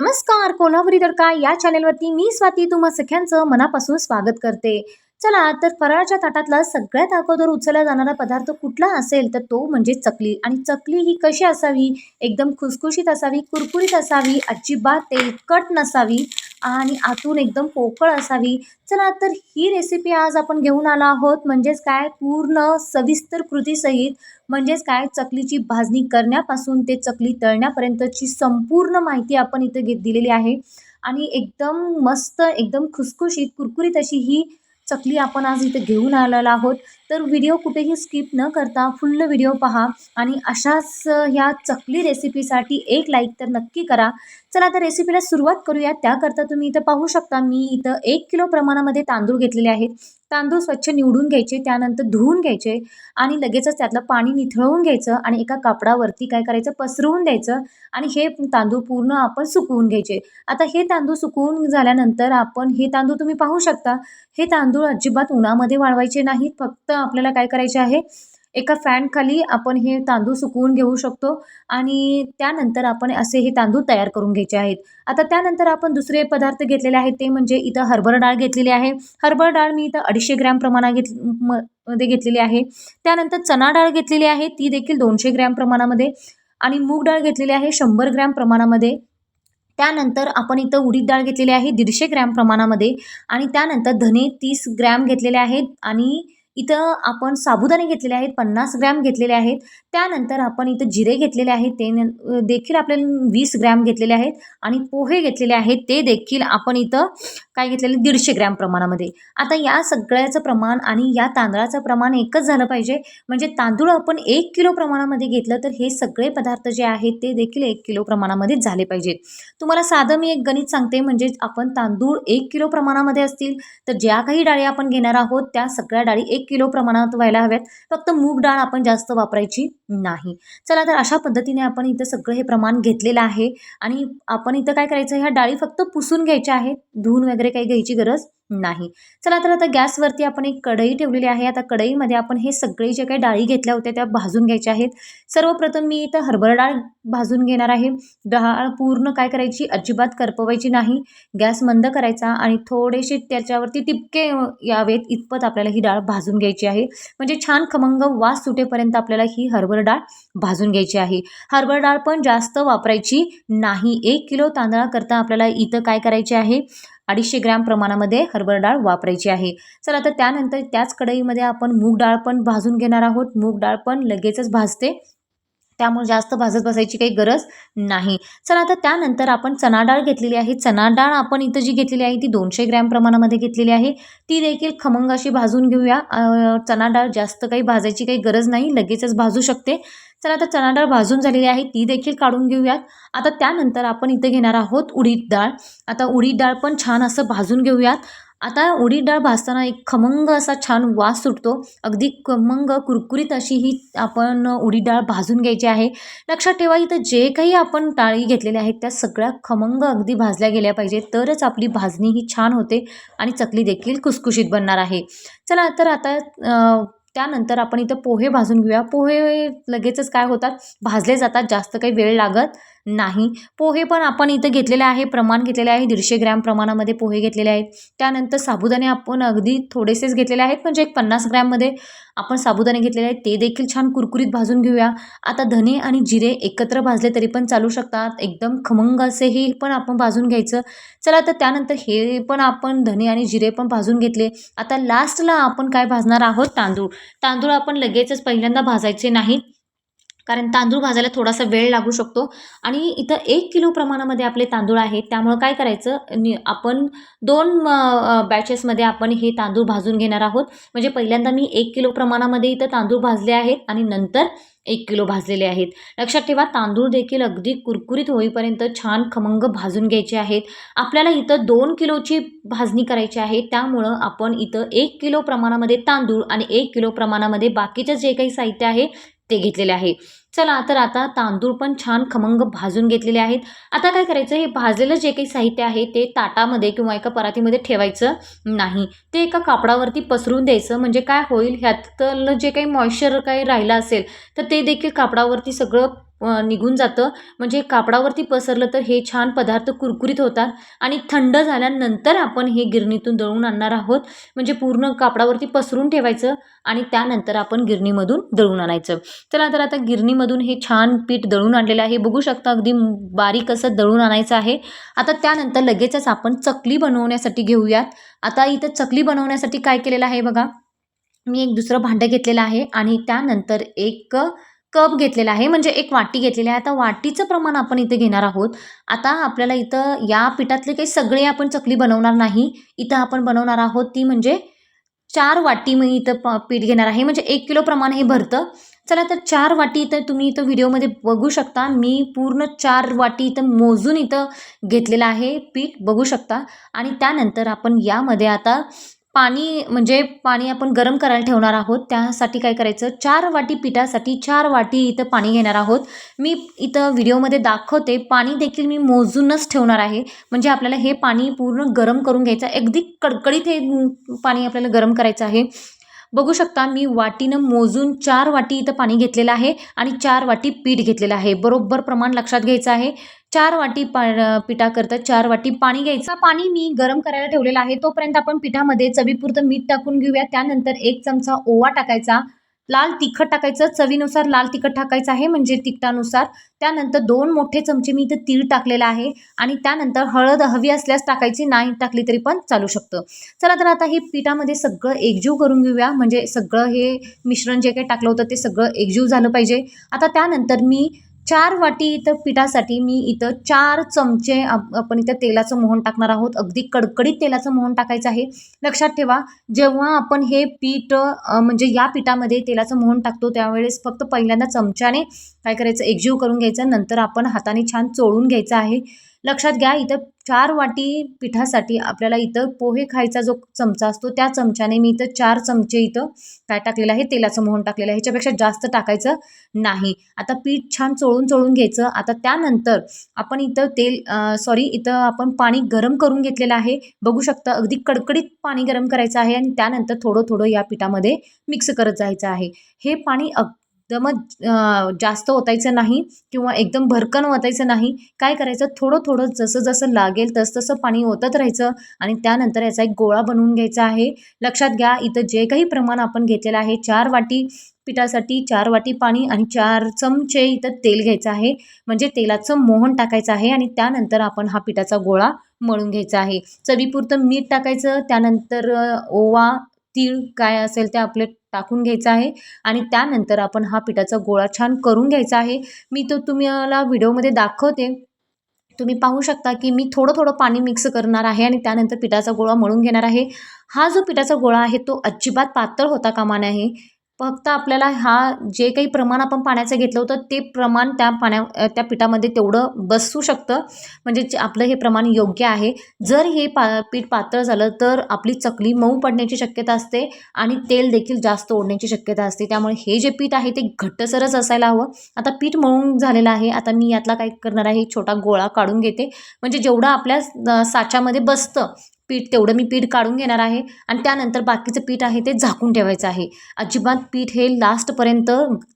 नमस्कार कोल्हापुरी तडका या चॅनेलवरती मी स्वाती तुम्हा सख्यांचं मनापासून स्वागत करते. चला तर फराळाच्या ताटातला सगळ्यात अगोदर उचलला जाणारा पदार्थ कुठला असेल तर तो म्हणजे चकली. आणि चकली ही कशी असावी? एकदम खुसखुशीत असावी कुरकुरीत असावी अजिबात तेलकट नसावी आणि आतून एकदम पोकळ असावी. चला तर ही रेसिपी आज आपण घेऊन आलो आहोत. म्हणजेच काय? पूर्ण सविस्तर कृतीसहित. म्हणजेच काय? चकलीची भाजणी करण्यापासून ते चकली तळण्यापर्यंतची संपूर्ण माहिती आपण इथं घेत दिलेली आहे. आणि एकदम मस्त एकदम खुसखुशीत कुरकुरीत अशी ही चकली आपण आज इथे घेऊन आलेलो आहोत. तर व्हिडिओ कुठेही स्किप न करता फुल्ल व्हिडिओ पहा. आणि अशाच ह्या चकली रेसिपीसाठी एक लाईक तर नक्की करा. चला तर रेसिपीला सुरुवात करूया. त्याकरता तुम्ही इथं पाहू शकता मी इथं एक किलो प्रमाणामध्ये तांदूळ घेतलेले आहेत. तांदूळ स्वच्छ निवडून घ्यायचे त्यानंतर धुवून घ्यायचे आणि लगेचच त्यातलं पाणी निथळवून घ्यायचं आणि एका कापडावरती काय करायचं पसरवून द्यायचं आणि हे तांदूळ पूर्ण आपण सुकवून घ्यायचे. आता हे तांदूळ सुकवून झाल्यानंतर आपण हे तांदूळ तुम्ही पाहू शकता. हे तांदूळ अजिबात उन्हामध्ये वाळवायचे नाहीत. फक्त आपल्याला काय करायचे आहे? एका फॅनखाली आपण हे तांदूळ सुकवून घेऊ शकतो आणि त्यानंतर आपण असे हे तांदूळ तयार करून घ्यायचे आहेत. आता त्यानंतर आपण दुसरे पदार्थ घेतलेले आहेत ते म्हणजे इथं हरभरा डाळ घेतलेली आहे. हरभरा डाळ मी इथं अडीचशे ग्रॅम प्रमाणात घेत म मध्ये घेतलेली आहे. त्यानंतर चना डाळ घेतलेली आहे ती देखील दोनशे ग्रॅम प्रमाणामध्ये आणि मूग डाळ घेतलेली आहे शंभर ग्रॅम प्रमाणामध्ये. त्यानंतर आपण इथं उडीद डाळ घेतलेली आहे दीडशे ग्रॅम प्रमाणामध्ये आणि त्यानंतर धने तीस ग्रॅम घेतलेले आहेत आणि इथं आपण साबुदाणे घेतलेले आहेत पन्नास ग्रॅम घेतलेले आहेत. त्यानंतर आपण इथं जिरे घेतलेले आहेत ते न देखील आपल्याला वीस ग्रॅम घेतलेले आहेत. आणि पोहे घेतलेले आहेत ते देखील आपण इथं काय घेतलेले? दीडशे ग्रॅम प्रमाणामध्ये. आता या सगळ्याचं प्रमाण आणि या तांदळाचं प्रमाण एकच झालं पाहिजे. म्हणजे तांदूळ आपण एक किलो प्रमाणामध्ये घेतलं तर हे सगळे पदार्थ जे आहेत ते देखील एक किलो प्रमाणामध्ये झाले पाहिजेत. तुम्हाला साधं मी एक गणित सांगते म्हणजे आपण तांदूळ एक किलो प्रमाणामध्ये असतील तर ज्या काही डाळी आपण घेणार आहोत त्या सगळ्या डाळी एक किलो प्रमाणात व्हायला हव्यात. फक्त मूग डाळ आपण जास्त वापरायची नाही. चला तर अशा पद्धतीने आपण इथं सगळं हे प्रमाण घेतलेलं आहे. आणि आपण इथं काय करायचं ह्या डाळी फक्त पुसून घ्यायच्या आहेत. धुवून वगैरे काही घ्यायची गरज नाही. चला तर आता गॅसवरती आपण एक कढई ठेवलेली आहे. आता कढईमध्ये आपण हे सगळे जे काही डाळी घेतल्या होत्या त्या भाजून घ्यायच्या आहेत. सर्वप्रथम मी इथं हरभरा डाळ भाजून घेणार आहे. डाळ पूर्ण काय करायची? अजिबात करपवायची नाही. गॅस मंद करायचा आणि थोडेसे त्याच्यावरती टिपके यावेत इतपत आपल्याला ही डाळ भाजून घ्यायची आहे. म्हणजे छान खमंग वास सुटेपर्यंत आपल्याला ही हरभरा डाळ भाजून घ्यायची आहे. हरभरा डाळ पण जास्त वापरायची नाही. एक किलो तांदळाकरता आपल्याला इथं काय करायचे आहे? अडीचशे ग्रॅम प्रमाणामध्ये हरभरा डाळ वापरायची आहे. चला तर त्यानंतर त्याच कढईमध्ये आपण मूग डाळ पण भाजून घेणार आहोत. मूग डाळ पण लगेचच भाजते. त्यामुळे जास्त भाजत बसायची काही गरज नाही. चला आता त्यानंतर आपण चणा डाळ घेतलेली आहे. चणा डाळ आपण इथं जी घेतलेली आहे ती दोनशे ग्रॅम प्रमाणामध्ये घेतलेली आहे. ती देखील खमंग अशी भाजून घेऊया. चणा डाळ जास्त काही भाजायची काही गरज नाही लगेचच भाजू शकते. चला आता चणा डाळ भाजून झालेली आहे ती देखील काढून घेऊयात. आता त्यानंतर आपण इथं घेणार आहोत उडीद डाळ. आता उडीद डाळ पण छान असं भाजून घेऊयात. आता उडीद डाळ भाजताना एक खमंग असा छान वास सुटतो. अगदी खमंग कुरकुरीत अशी ही आपण उडीद डाळ भाजून घ्यायची आहे. लक्षात ठेवा इथं जे काही आपण डाळी घेतलेल्या आहेत त्या सगळ्या खमंग अगदी भाजल्या गेल्या पाहिजे तरच आपली भाजणी ही छान होते आणि चकली देखील कुसकुशीत बनणार आहे. चला तर आता त्यानंतर आपण इथं पोहे भाजून घेऊया. पोहे लगेचच काय होतात? भाजले जातात जास्त काही वेळ लागत नाही. पोहे पण आपण इथं घेतलेले आहे प्रमाण घेतलेले आहे दीडशे ग्रॅम प्रमाणामध्ये पोहे घेतलेले आहेत. त्यानंतर साबुदाणे आपण अगदी थोडेसेच घेतलेले आहेत म्हणजे एक पन्नास ग्रॅममध्ये आपण साबुदाणे घेतलेले आहेत. ते देखील छान कुरकुरीत भाजून घेऊया. आता धने आणि जिरे एकत्र भाजले तरी पण चालू शकतात. एकदम खमंग असे हे पण आपण भाजून घ्यायचं. चला तर त्यानंतर हे पण आपण धने आणि जिरे पण भाजून घेतले. आता लास्टला आपण काय भाजणार आहोत? तांदूळ. तांदूळ आपण लगेचच पहिल्यांदा भाजायचे नाहीत. कारण तांदूळ भाजायला थोडासा वेळ लागू शकतो. आणि इथं एक किलो प्रमाणामध्ये आपले तांदूळ आहेत. त्यामुळं काय करायचं? नि आपण दोन बॅचेसमध्ये आपण हे तांदूळ भाजून घेणार आहोत. म्हणजे पहिल्यांदा मी एक किलो प्रमाणामध्ये इथं तांदूळ भाजले आहेत आणि नंतर एक किलो भाजलेले आहेत. लक्षात ठेवा तांदूळ देखील अगदी कुरकुरीत होईपर्यंत छान खमंग भाजून घ्यायचे आहेत. आपल्याला इथं दोन किलोची भाजणी करायची आहे. त्यामुळं आपण इथं एक किलो प्रमाणामध्ये तांदूळ आणि एक किलो प्रमाणामध्ये बाकीचं जे काही साहित्य आहे ते घेतलेले आहे. चला तर आता तांदूळ पण छान खमंग भाजून घेतलेले आहेत. आता काय करायचं? हे भाजलेलं जे काही साहित्य आहे ते ताटामध्ये किंवा एका परातीमध्ये ठेवायचं नाही. ते एका कापडावरती पसरून द्यायचं. म्हणजे काय होईल? ह्यातलं जे काही मॉइश्चर काही राहिलं असेल तर ते देखील कापडावरती सगळं निघून जातं. म्हणजे कापडावरती पसरलं तर हे छान पदार्थ कुरकुरीत होतात आणि थंड झाल्यानंतर आपण हे गिरणीतून दळून आणणार आहोत. म्हणजे पूर्ण कापडावरती पसरून ठेवायचं आणि त्यानंतर आपण गिरणीमधून दळून आणायचं. चला तर आता गिरणीमधून हे छान पीठ दळून आणलेलं आहे. बघू शकता अगदी बारीक असं दळून आणायचं आहे. आता त्यानंतर लगेचच आपण चकली बनवण्यासाठी घेऊयात. आता इथं चकली बनवण्यासाठी काय केलेलं आहे बघा. मी एक दुसरं भांडं घेतलेलं आहे आणि त्यानंतर एक कप घेतलेला आहे म्हणजे एक वाटी घेतलेली आहे. आता वाटीचं प्रमाण आपण इथे घेणार आहोत. आता आपल्याला इथं या पिठातले काही सगळे आपण चकली बनवणार नाही. इथं आपण बनवणार आहोत ती म्हणजे चार वाटी मी इथं प पीठ घेणार आहे. म्हणजे एक किलो प्रमाण हे भरतं. चला तर चार वाटी इथं तुम्ही इथं व्हिडिओमध्ये बघू शकता. मी पूर्ण चार वाटी इथं मोजून इथं घेतलेलं आहे पीठ. बघू शकता. आणि त्यानंतर आपण यामध्ये आता पाणी म्हणजे पाणी आपण गरम करायला ठेवणार आहोत. त्यासाठी काय करायचं? चार वाटी पिठासाठी चार वाटी इथं पाणी घेणार आहोत. मी इथं व्हिडिओमध्ये दाखवते. पाणी देखील मी मोजूनच ठेवणार आहे. म्हणजे आपल्याला हे पाणी पूर्ण गरम करून घ्यायचं अगदी कडकडीत हे पाणी आपल्याला गरम करायचं आहे. बघू शकता मी वाटीनं मोजून चार वाटी इथं पाणी घेतलेलं आहे आणि चार वाटी पीठ घेतलेलं आहे. बरोबर प्रमाण लक्षात घ्यायचं आहे. चार वाटी पा पिठाकरता चार वाटी पाणी घ्यायचं. पाणी मी गरम करायला ठेवलेलं आहे. तोपर्यंत आपण पिठामध्ये चवीपुरतं मीठ टाकून घेऊया. त्यानंतर एक चमचा ओवा टाकायचा. लाल तिखट टाकायचं चवीनुसार लाल तिखट टाकायचं आहे म्हणजे तिखटानुसार. त्यानंतर दोन मोठे चमचे मी इथं तीळ टाकलेलं आहे आणि त्यानंतर हळद हवी असल्यास टाकायची नाही टाकली तरी पण चालू शकतं. चला तर आता हे पिठामध्ये सगळं एकजीव करून घेऊया म्हणजे सगळं हे मिश्रण जे काही टाकलं होतं ते सगळं एकजीव झालं पाहिजे. आता त्यानंतर मी चार वाटी इथं पिठासाठी मी इथं चार चमचे आप आपण इथं तेलाचं मोहन टाकणार आहोत. अगदी कडकडीत तेलाचं मोहन टाकायचं आहे. लक्षात ठेवा जेव्हा आपण हे पीठ म्हणजे या पिठामध्ये तेलाचं मोहन टाकतो त्यावेळेस फक्त पहिल्यांदा चमच्याने काय करायचं? एकजीव करून घ्यायचं. नंतर आपण हाताने छान चोळून घ्यायचं आहे. लक्षात घ्या इथं चार वाटी पिठासाठी आपल्याला इथं पोहे खायचा जो चमचा असतो त्या चमच्याने मी इथं चार चमचे इथं काय टाकलेलं आहे? तेलाचं मोहन टाकलेलं आहे. ह्याच्यापेक्षा जास्त टाकायचं नाही. आता पीठ छान चोळून चोळून घ्यायचं. आता त्यानंतर आपण इथं तेल सॉरी इथं आपण पाणी गरम करून घेतलेलं आहे. बघू शकता अगदी कडकडीत पाणी गरम करायचं आहे आणि त्यानंतर थोडं थोडं या पिठामध्ये मिक्स करत जायचं आहे. हे पाणी एकदमच जास्त ओतायचं नाही किंवा एकदम भरकन ओतायचं नाही. काय करायचं? थोडं थोडं जसं जसं लागेल तसं तसं पाणी ओतत राहायचं आणि त्यानंतर याचा एक गोळा बनवून घ्यायचा आहे. लक्षात घ्या इथं जे काही प्रमाण आपण घेतलेलं आहे चार वाटी पिठासाठी चार वाटी पाणी आणि चार चमचे इथं तेल घ्यायचं आहे. म्हणजे तेलाचं मोहन टाकायचं आहे आणि त्यानंतर आपण हा पिठाचा गोळा मळून घ्यायचा आहे. चवीपुरतं मीठ टाकायचं त्यानंतर ओवा तीळ काय असेल ते आपले टाकून घ्यायचं आहे. आणि त्यानंतर आपण हा पिठाचा गोळा छान करून घ्यायचा आहे. मी तो तुम्हाला व्हिडिओमध्ये दाखवते. तुम्ही पाहू शकता की मी थोडं थोडं पाणी मिक्स करणार आहे आणि त्यानंतर पिठाचा गोळा मळून घेणार आहे. हा जो पिठाचा गोळा आहे तो अजिबात पातळ होता कामा नये. फक्त आपल्याला हा जे काही प्रमाण आपण पाण्याचं घेतलं होतं ते प्रमाण त्या पाण्या त्या पिठामध्ये तेवढं बसू शकतं. म्हणजे आपलं हे प्रमाण योग्य आहे. जर हे पा पीठ पातळ झालं तर आपली चकली मऊ पडण्याची शक्यता असते आणि तेल देखील जास्त ओढण्याची शक्यता असते. त्यामुळे हे जे पीठ आहे ते घट्टसरच असायला हवं. आता पीठ मळून झालेलं आहे. आता मी यातला काय करणार आहे? एक छोटा गोळा काढून घेते. म्हणजे जेवढं आपल्या साच्यामध्ये बसतं पीठ तेवढं मी पीठ काढून घेणार आहे आणि त्यानंतर बाकीचं पीठ आहे ते झाकून ठेवायचं आहे. अजिबात पीठ हे लास्टपर्यंत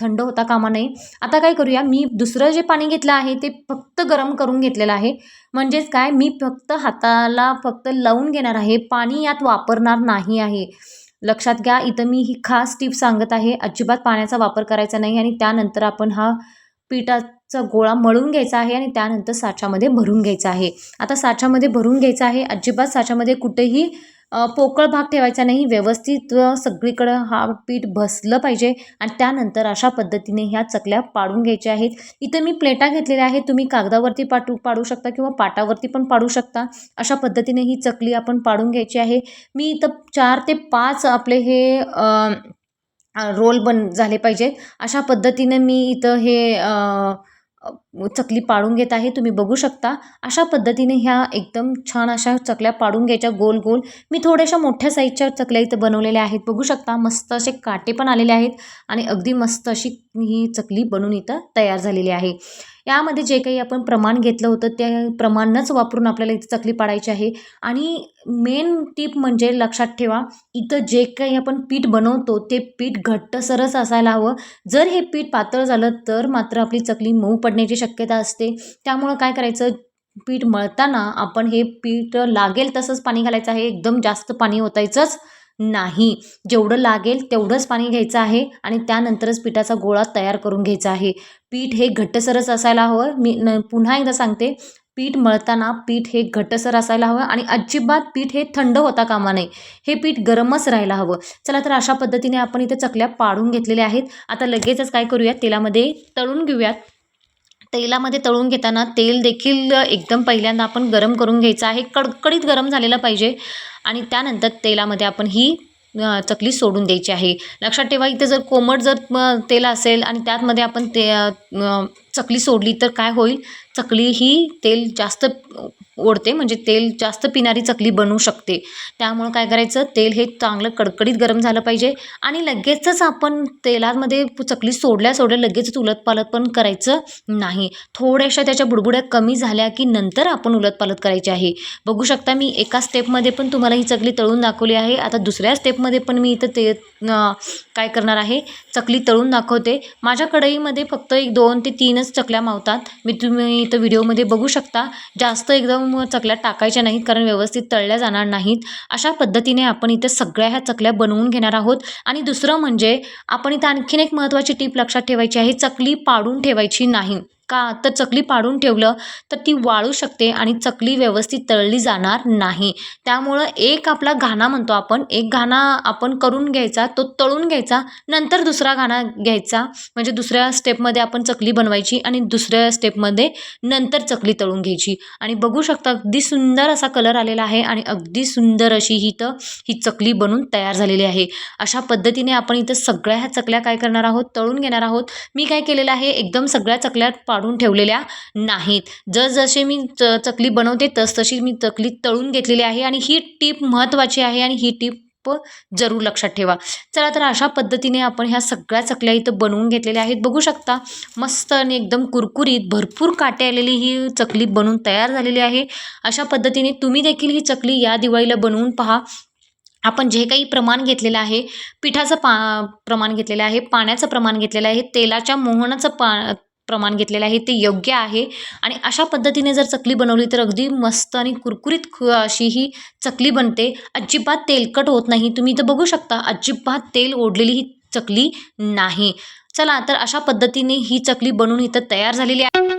थंड होता कामा नये. आता काय करूया मी दुसरं जे पाणी घेतलं आहे ते फक्त गरम करून घेतलेलं आहे. म्हणजेच काय मी फक्त हाताला फक्त लावून घेणार आहे पाणी यात वापरणार नाही आहे. लक्षात घ्या इथं मी ही खास टीप सांगत आहे अजिबात पाण्याचा वापर करायचा नाही आणि त्यानंतर आपण हा चा गोळा मळून घ्यायचा आहे आणि त्यानंतर साच्यामध्ये भरून घ्यायचा आहे. आता साच्यामध्ये भरून घ्यायचा आहे. अजिबात साच्यामध्ये कुठेही पोकळ भाग ठेवायचा नाही. व्यवस्थित सगळीकडं हा पीठ बसलं पाहिजे आणि त्यानंतर अशा पद्धतीने ह्या चकल्या पाडून घ्यायच्या आहेत. इथं मी प्लेटा घेतलेल्या आहेत. तुम्ही कागदावरती पाटू पाडू शकता किंवा पाटावरती पण पाडू शकता. अशा पद्धतीने ही चकली आपण पाडून घ्यायची आहे. मी इथं चार ते पाच आपले हे रोल बन झाले पाहिजेत. अशा पद्धतीने मी इथं हे चकली पाडून घेत आहे तुम्ही बघू शकता. अशा पद्धतीने ह्या एकदम छान अशा चकल्या पाडून घ्यायच्या गोल गोल. मी थोड्याशा मोठ्या साईजच्या चकल्या इथं बनवलेल्या आहेत. बघू शकता मस्त असे काटे पण आलेले आहेत आणि अगदी मस्त अशी ही चकली बनून इथं तयार झालेली आहे. यामध्ये जे काही आपण प्रमाण घेतलं होतं ते प्रमाणच वापरून आपल्याला इथे चकली पाडायची आहे. आणि मेन टीप म्हणजे लक्षात ठेवा इथं जे काही आपण पीठ बनवतो ते पीठ घट्टसरच असायला हवं. जर हे पीठ पातळ झालं तर मात्र आपली चकली मऊ पडण्याची शक्यता असते. त्यामुळं काय करायचं? पीठ मळताना आपण हे पीठ लागेल तसंच पाणी घालायचं आहे. एकदम जास्त पाणी ओतायचंच. नाही. जेवढं लागेल तेवढंच पाणी घ्यायचं आहे आणि त्यानंतरच पिठाचा गोळा तयार करून घ्यायचा आहे. पीठ हे घट्टसरच असायला हवं. मी न पुन्हा एकदा सांगते पीठ मळताना पीठ हे घट्टसर असायला हवं आणि अजिबात पीठ हे थंड होता कामा नये. हे पीठ गरमच राहायला हवं. चला तर अशा पद्धतीने आपण इथे चकल्या पाडून घेतलेल्या आहेत. आता लगेचच काय करूयात? तेलामध्ये तळून घेऊयात. तेलामध्ये तळून घेताना तेल देखील एकदम पहिल्यांदा आपण गरम करून घ्यायचं आहे. कडकडीत गरम झालेलं पाहिजे आणि त्यानंतर तेलामध्ये आपण ही चकली सोडून द्यायची आहे. लक्षात ठेवा इथे जर कोमट जर तेल असेल आणि त्यातमध्ये आपण ते चकली सोडली तर काय होईल? चकली ही तेल जास्त ओढते म्हणजे तेल जास्त पिणारी चकली बनू शकते. त्यामुळं काय करायचं? तेल हे चांगलं कडकडीत गरम झालं पाहिजे आणि लगेचच आपण तेलामध्ये चकली सोडल्या सोडल्या लगेचच उलटपालट पण करायचं नाही. थोड्याशा त्याच्या बुडबुड्या कमी झाल्या की नंतर आपण उलटपालट करायची आहे. बघू शकता मी एका स्टेपमध्ये पण तुम्हाला ही चकली तळून दाखवली आहे. आता दुसऱ्या स्टेपमध्ये पण मी इथं ते काय करणार आहे? चकली तळून दाखवते. माझ्या कढईमध्ये फक्त एक दोन ते तीनच चकल्या मावतात. मी तुम्ही इथं व्हिडिओमध्ये बघू शकता जास्त एकदम चकल्या टाकायच्या नाहीत कारण व्यवस्थित तळल्या जाणार नाहीत. अशा पद्धतीने आपण इथं सगळ्या ह्या चकल्या बनवून घेणार आहोत. आणि दुसरं म्हणजे आपण इथं आणखीन एक महत्त्वाची टीप लक्षात ठेवायची आहे चकली पाडून ठेवायची नाही. का? तर चकली पाडून ठेवलं तर ती वाळू शकते आणि चकली व्यवस्थित तळली जाणार नाही. त्यामुळं एक आपला घाणा म्हणतो आपण. एक घाणा आपण करून घ्यायचा तो तळून घ्यायचा नंतर दुसरा घाणा घ्यायचा. म्हणजे दुसऱ्या स्टेपमध्ये आपण चकली बनवायची आणि दुसऱ्या स्टेपमध्ये नंतर चकली तळून घ्यायची. आणि बघू शकता अगदी सुंदर असा कलर आलेला आहे आणि अगदी सुंदर अशी ही तर ही चकली बनून तयार झालेली आहे. अशा पद्धतीने आपण इथं सगळ्या ह्या चकल्या काय करणार आहोत? तळून घेणार आहोत. मी काय केलेलं आहे? एकदम सगळ्या चकल्या काढून ठेवलेल्या नाहीत. जसजसे मी च चकली बनवते तसतशी मी चकली तळून घेतलेली आहे आणि ही टीप महत्त्वाची आहे आणि ही टीप जरूर लक्षात ठेवा. चला तर अशा पद्धतीने आपण ह्या सगळ्या चकल्या इथं बनवून घेतलेल्या आहेत. बघू शकता मस्त आणि एकदम कुरकुरीत भरपूर काटे आलेली ही चकली बनवून तयार झालेली आहे. अशा पद्धतीने तुम्ही देखील ही चकली या दिवाळीला बनवून पहा. आपण जे काही प्रमाण घेतलेलं आहे पिठाचं पा प्रमाण घेतलेलं आहे पाण्याचं प्रमाण घेतलेलं आहे तेलाच्या मोहनाचं पा प्रमाण घेतलेलं आहे ते योग्य आहे. आणि अशा पद्धतीने जर चकली बनवली तर अगदी मस्त आणि कुरकुरीत अशी ही चकली बनते. अजिबात तेलकट होत नाही. तुम्ही इथं बघू शकता अजिबात तेल ओढलेली ही चकली नाही. चला तर अशा पद्धतीने ही चकली बनवून इथं तयार झालेली आहे.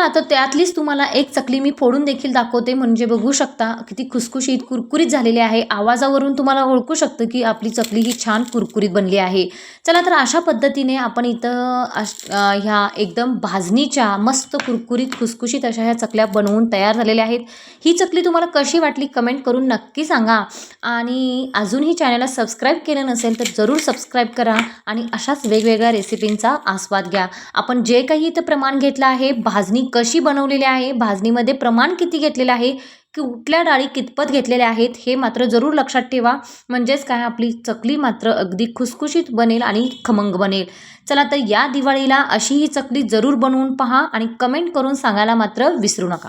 चला तर त्यातलीच तुम्हाला एक चकली मी फोडून देखील दाखवते. म्हणजे बघू शकता किती खुसखुशीत कुरकुरीत झालेली आहे. आवाजावरून तुम्हाला ओळखू शकतं की आपली चकली ही छान कुरकुरीत बनली आहे. चला तर अशा पद्धतीने आपण इथं अश ह्या एकदम भाजणीच्या मस्त कुरकुरीत खुसखुशीत अशा ह्या चकल्या बनवून तयार झालेल्या आहेत. ही चकली तुम्हाला कशी वाटली कमेंट करून नक्की सांगा. आणि अजूनही चॅनलला सबस्क्राईब केलं नसेल तर जरूर सबस्क्राईब करा आणि अशाच वेगवेगळ्या रेसिपींचा आस्वाद घ्या. आपण जे काही इथं प्रमाण घेतलं आहे भाजणी कशी बनवलेली आहे भाजणीमध्ये प्रमाण किती घेतलेलं आहे कुठल्या डाळी कितपत घेतलेल्या आहेत हे मात्र जरूर लक्षात ठेवा. म्हणजेच काय आपली चकली मात्र अगदी खुसखुशीत बनेल आणि खमंग बनेल. चला तर या दिवाळीला अशी ही चकली जरूर बनवून पहा आणि कमेंट करून सांगायला मात्र विसरू नका.